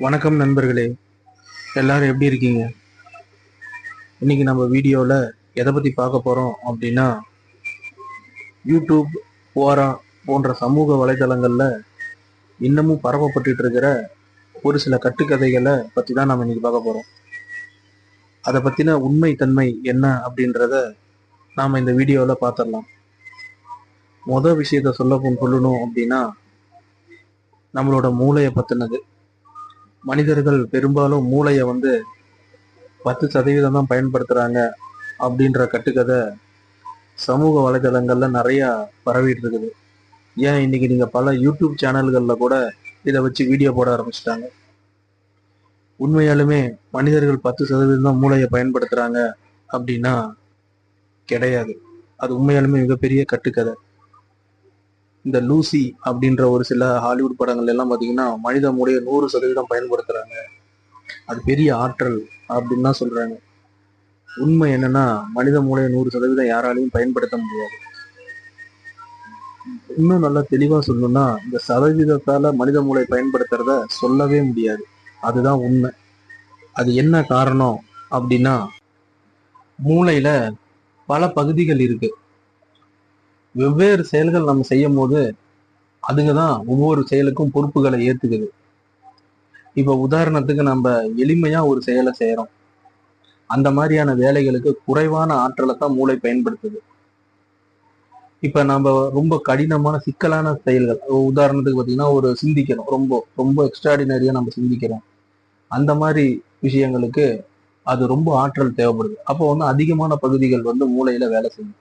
வணக்கம் நண்பர்களே. எல்லாரும் எப்படி இருக்கீங்க? இன்னைக்கு நம்ம வீடியோவில் எதை பற்றி பார்க்க போகிறோம் அப்படின்னா யூடியூப் ஓரா போன்ற சமூக வலைதளங்களில் இன்னமும் பரவப்பட்டு இருக்கிற ஒரு சில கட்டுக்கதைகளை பற்றி தான் நம்ம இன்னைக்கு பார்க்க போகிறோம் அதை பற்றின உண்மை தன்மை என்ன அப்படின்றத நாம் இந்த வீடியோவில் பார்த்துடலாம் மொதல் விஷயத்த சொல்ல சொல்லணும் அப்படின்னா நம்மளோட மூளையை பற்றினது மனிதர்கள் பெரும்பாலும் மூளையை வந்து பத்து சதவீதம் தான் பயன்படுத்துகிறாங்க அப்படின்ற கட்டுக்கதை சமூக வலைதளங்களில் நிறையா பரவிட்டு இருக்குது. ஏன் இன்னைக்கு நீங்கள் பல யூடியூப் சேனல்களில் கூட இதை வச்சு வீடியோ போட ஆரம்பிச்சிட்டாங்க? உண்மையாலுமே மனிதர்கள் பத்து சதவீதம் தான் மூளையை பயன்படுத்துகிறாங்க அப்படின்னா கிடையாது. அது உண்மையாலுமே மிகப்பெரிய கட்டுக்கதை. இந்த லூசி அப்படின்ற ஒரு சில ஹாலிவுட் படங்கள் எல்லாம் பார்த்தீங்கன்னா மனித மூடைய நூறு சதவீதம் பயன்படுத்துறாங்க. அது பெரிய ஆற்றல் அப்படின்னு தான் சொல்றாங்க. உண்மை என்னன்னா மனித மூளையை நூறு சதவீதம் யாராலையும் பயன்படுத்த முடியாது. இன்னும் நல்லா தெளிவா சொல்லணும்னா இந்த சதவீதத்தால மனித மூளை பயன்படுத்துறத சொல்லவே முடியாது. அதுதான் உண்மை. அது என்ன காரணம் அப்படின்னா மூளையில பல பகுதிகள் இருக்கு. வெவ்வேறு செயல்கள் நம்ம செய்யும் போது அதுங்க தான் ஒவ்வொரு செயலுக்கும் பொறுப்புகளை ஏத்துக்குது. இப்ப உதாரணத்துக்கு நம்ம எளிமையா ஒரு செயலை செய்யறோம் அந்த மாதிரியான வேலைகளுக்கு குறைவான ஆற்றலை தான் மூளை பயன்படுத்துது. இப்ப நம்ம ரொம்ப கடினமான சிக்கலான செயல்கள் உதாரணத்துக்கு பாத்தீங்கன்னா ஒரு சிந்திக்கிறோம். ரொம்ப ரொம்ப எக்ஸ்ட்ராடினரியாக நம்ம சிந்திக்கிறோம். அந்த மாதிரி விஷயங்களுக்கு அது ரொம்ப ஆற்றல் தேவைப்படுது. அப்போ வந்து அதிகமான பகுதிகள் வந்து மூளையில வேலை செய்யும்.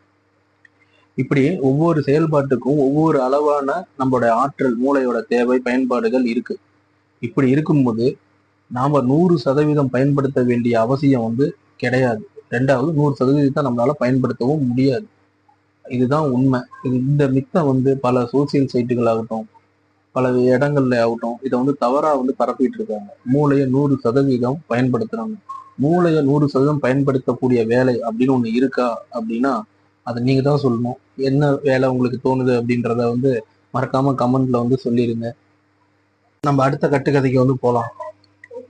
இப்படி ஒவ்வொரு செயல்பாட்டுக்கும் ஒவ்வொரு அளவான நம்மளோட ஆற்றல் மூளையோட தேவை பயன்பாடுகள் இருக்கு. இப்படி இருக்கும்போது நாம நூறு சதவீதம் பயன்படுத்த வேண்டிய அவசியம் வந்து கிடையாது. ரெண்டாவது நூறு சதவீதத்தை நம்மளால பயன்படுத்தவும் முடியாது. இதுதான் உண்மை. இது இந்த மித்தம் வந்து பல சோசியல் சைட்டுகள் ஆகட்டும் பல இடங்கள்ல ஆகட்டும் இதை வந்து தவறா வந்து பரப்பிட்டு இருக்காங்க. மூளையை நூறு சதவீதம் பயன்படுத்துறாங்க. மூளையை நூறு சதவீதம் பயன்படுத்தக்கூடிய வேலை அப்படின்னு ஒன்று இருக்கா அப்படின்னா அதை நீங்க தான் சொல்லணும். என்ன வேலை உங்களுக்கு தோணுது அப்படின்றத வந்து மறக்காம கமெண்ட்ல வந்து சொல்லிருங்க. நம்ம அடுத்த கட்டுக்கதைக்கு வந்து போகலாம்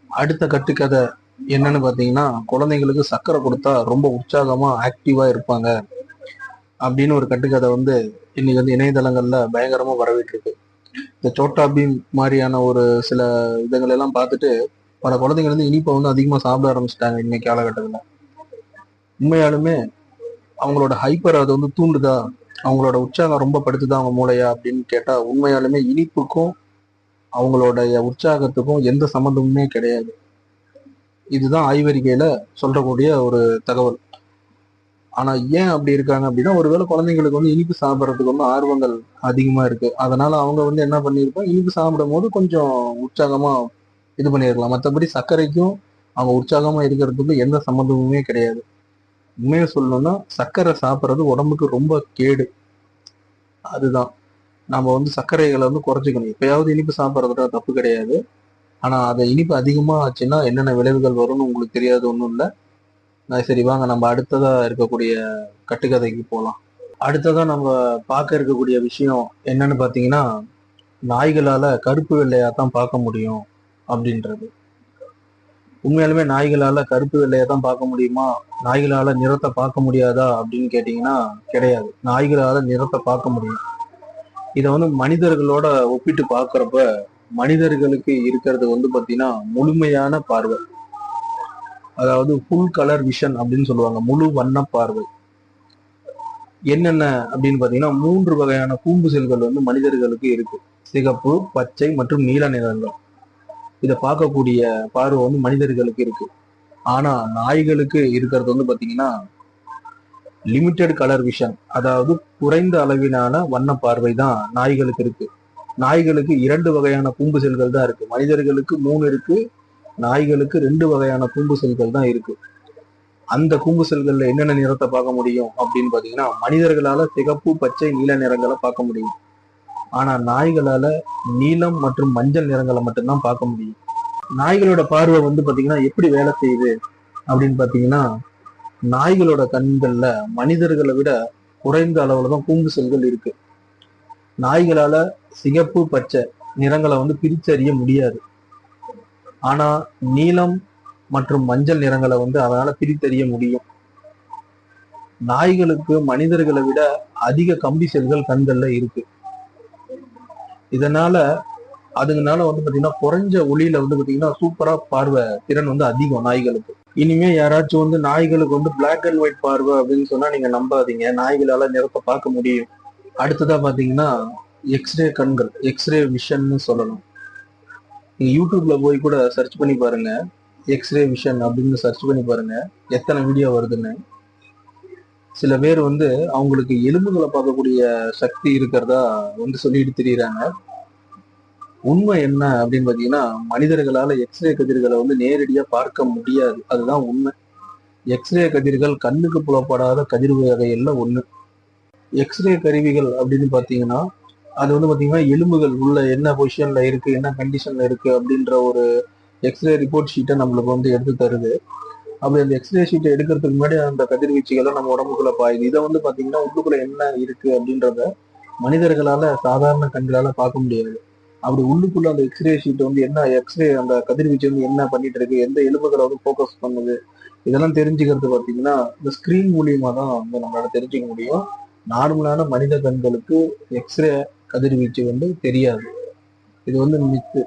அடுத்த கட்டுக்கதை என்னன்னு பார்த்தீங்கன்னா குழந்தைங்களுக்கு சர்க்கரை கொடுத்தா ரொம்ப உற்சாகமா ஆக்டிவா இருப்பாங்க அப்படின்னு ஒரு கட்டுக்கதை வந்து இன்னைக்கு வந்து இணையதளங்கள்ல பயங்கரமா வரவிட்டு இருக்கு இந்த சோட்டா பீம் மாதிரியான ஒரு சில இதுகள் எல்லாம் பார்த்துட்டு பல குழந்தைங்க வந்து இனிப்பை வந்து அதிகமா சாப்பிட ஆரம்பிச்சிட்டாங்க இன்னைக்கு காலகட்டத்தில். உண்மையாலுமே அவங்களோட ஹைப்பர் அது வந்து தூண்டுதா? அவங்களோட உற்சாகம் ரொம்ப படுத்துதா அவங்க மூளையா அப்படின்னு கேட்டா உண்மையாலுமே இனிப்புக்கும் அவங்களுடைய உற்சாகத்துக்கும் எந்த சம்மந்தமுமே கிடையாது. இதுதான் ஆய்வறிக்கையில சொல்றக்கூடிய ஒரு தகவல். ஆனா ஏன் அப்படி இருக்காங்க அப்படின்னா ஒருவேளை குழந்தைங்களுக்கு வந்து இனிப்பு சாப்பிட்றதுக்கு வந்து ஆர்வங்கள் அதிகமா இருக்கு. அதனால அவங்க வந்து என்ன பண்ணியிருப்பாங்க இனிப்பு சாப்பிடும் போது கொஞ்சம் உற்சாகமா இது பண்ணியிருக்கலாம். மற்றபடி சர்க்கரைக்கும் அவங்க உற்சாகமா இருக்கிறதுக்கு எந்த சம்மந்தமுமே கிடையாது. உண்மையை சொல்லணும்னா சர்க்கரை சாப்பிட்றது உடம்புக்கு ரொம்ப கேடு. அதுதான். நம்ம வந்து சர்க்கரைகளை வந்து குறைச்சிக்கணும். எப்பயாவது இனிப்பு சாப்பிட்றதுல தப்பு கிடையாது. ஆனால் அதை இனிப்பு அதிகமாக ஆச்சுன்னா என்னென்ன விளைவுகள் வரும்னு உங்களுக்கு தெரியாது ஒன்றும் இல்லை. நான் சரி வாங்க நம்ம அடுத்ததாக இருக்கக்கூடிய கட்டுக்கதைக்கு போகலாம் அடுத்ததாக நம்ம பார்க்க இருக்கக்கூடிய விஷயம் என்னன்னு பார்த்தீங்கன்னா நாய்களால் கருப்பு வெள்ளையாக தான் பார்க்க முடியும் அப்படின்றது. உண்மையாலுமே நாய்களால கருப்பு வெள்ளையை தான் பார்க்க முடியுமா? நாய்களால நிறத்தை பார்க்க முடியாதா? அப்படின்னு கேட்டிங்கன்னா கிடையாது. நாய்களால நிறத்தை பார்க்க முடியும். இதை வந்து மனிதர்களோட ஒப்பிட்டு பார்க்குறப்ப மனிதர்களுக்கு இருக்கிறது வந்து பார்த்தீங்கன்னா முழுமையான பார்வை. அதாவது ஃபுல் கலர் விஷன் அப்படின்னு சொல்லுவாங்க. முழு வண்ண பார்வை. என்னென்ன அப்படின்னு பார்த்தீங்கன்னா மூன்று வகையான கூம்பு செல்கள் வந்து மனிதர்களுக்கு இருக்கு. சிகப்பு பச்சை மற்றும் நீல நிறங்கள். இதை பார்க்கக்கூடிய பார்வை வந்து மனிதர்களுக்கு இருக்கு. ஆனா நாய்களுக்கு இருக்கிறது வந்து பாத்தீங்கன்னா லிமிட்டெட் கலர் விஷன் அதாவது குறைந்த அளவிலான வண்ண பார்வை தான் நாய்களுக்கு இருக்கு. நாய்களுக்கு இரண்டு வகையான கூம்பு செல்கள் தான் இருக்கு. மனிதர்களுக்கு மூணு இருக்கு நாய்களுக்கு ரெண்டு வகையான கூம்பு செல்கள் தான் இருக்கு. அந்த கூம்பு செல்கள்ல என்னென்ன நிறத்தை பார்க்க முடியும் அப்படின்னு பாத்தீங்கன்னா மனிதர்களால சிகப்பு பச்சை நீல நிறங்களை பார்க்க முடியும். ஆனா நாய்களால நீலம் மற்றும் மஞ்சள் நிறங்களை மட்டும்தான் பார்க்க முடியும். நாய்களோட பார்வை வந்து பாத்தீங்கன்னா எப்படி வேலை செய்யுது அப்படின்னு பாத்தீங்கன்னா நாய்களோட கண்கள்ல மனிதர்களை விட குறைந்த அளவுல தான் கூம்பு செல்கள் இருக்கு. நாய்களால சிகப்பு பச்சை நிறங்களை வந்து பிரிச்சறிய முடியாது. ஆனா நீலம் மற்றும் மஞ்சள் நிறங்களை வந்து அதனால பிரித்தறிய முடியும். நாய்களுக்கு மனிதர்களை விட அதிக கம்பி செல்கள் கண்கள்ல இருக்கு. இதனால அதுங்கனால வந்து பாத்தீங்கன்னா குறைஞ்ச ஒளியில வந்து பாத்தீங்கன்னா சூப்பரா பார்வை திறன் வந்து அதிகம் நாய்களுக்கு. இனிமே யாராச்சும் வந்து நாய்களுக்கு வந்து பிளாக் அண்ட் ஒயிட் பார்வை அப்படின்னு சொன்னா நீங்க நம்பாதீங்க. நாய்களால நிறத்தை பார்க்க முடியும். அடுத்ததா பாத்தீங்கன்னா எக்ஸ்ரே கண்கள் எக்ஸ்ரே விஷன்னு சொல்லணும். நீங்க யூடியூப்ல போய் கூட சர்ச் பண்ணி பாருங்க. எக்ஸ்ரே விஷன் அப்படின்னு சர்ச் பண்ணி பாருங்க. எத்தனை வீடியோ வருதுன்னு. சில பேர் வந்து அவங்களுக்கு எலும்புகளை பார்க்கக்கூடிய சக்தி இருக்கிறதா வந்து சொல்லிட்டு தெரியுறாங்க. உண்மை என்ன அப்படின்னு பாத்தீங்கன்னா மனிதர்களால எக்ஸ்ரே கதிர்களை வந்து நேரடியா பார்க்க முடியாது. அதுதான் உண்மை. எக்ஸ்ரே கதிர்கள் கண்ணுக்கு புலப்படாத கதிர் வகைகள்ல ஒண்ணு. எக்ஸ்ரே கருவிகள் அப்படின்னு பாத்தீங்கன்னா அது வந்து பாத்தீங்கன்னா எலும்புகள் உள்ள என்ன பொசிஷன்ல இருக்கு என்ன கண்டிஷன்ல இருக்கு அப்படின்ற ஒரு எக்ஸ்ரே ரிப்போர்ட் ஷீட்டை நம்மளுக்கு வந்து எடுத்து தருது. அப்படி அந்த எக்ஸ்ரே ஷீட்டை எடுக்கிறதுக்கு முன்னாடி அந்த கதிர்வீச்சுகளை நம்ம உடம்புக்குள்ள பாயுது. இதை வந்து பாத்தீங்கன்னா உள்ளுக்குள்ள என்ன இருக்கு அப்படின்றத மனிதர்களால சாதாரண கண்களால பார்க்க முடியாது. அப்படி உள்ளுக்குள்ள அந்த எக்ஸ்ரே ஷீட் வந்து என்ன எக்ஸ்ரே அந்த கதிர்வீச்சு வந்து என்ன பண்ணிட்டு இருக்கு எந்த எலும்புகளை வந்து ஃபோக்கஸ் பண்ணுது இதெல்லாம் தெரிஞ்சுக்கிறது பாத்தீங்கன்னா இந்த ஸ்கிரீன் மூலியமா தான் வந்து நம்மளால தெரிஞ்சுக்க முடியும். நார்மலான மனித கண்களுக்கு எக்ஸ்ரே கதிர்வீச்சு வந்து தெரியாது. இது வந்து மித்து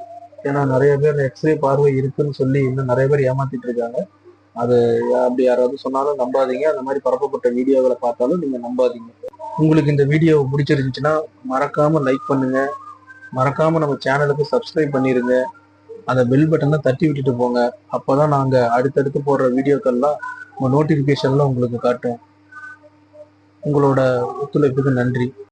ஏன்னா நிறைய பேர் எக்ஸ்ரே பார்வை இருக்குன்னு சொல்லி இன்னும் நிறைய பேர் ஏமாத்திட்டு இருக்காங்க. அது அப்படி யாராவது சொன்னாலும் நம்பாதீங்க. அந்த மாதிரி பரப்பப்பட்ட வீடியோவில் பார்த்தாலும் நீங்க நம்பாதீங்க. உங்களுக்கு இந்த வீடியோ பிடிச்சிருந்துச்சுன்னா மறக்காம லைக் பண்ணுங்க. மறக்காம நம்ம சேனலுக்கு சப்ஸ்கிரைப் பண்ணிருங்க. அந்த பெல் பட்டனை தட்டி விட்டுட்டு போங்க. அப்பதான் நாங்க அடுத்தடுத்து போடுற வீடியோக்கள்லாம் உங்க நோட்டிபிகேஷன்ல உங்களுக்கு காட்டும். உங்களோட ஒத்துழைப்புக்கு நன்றி.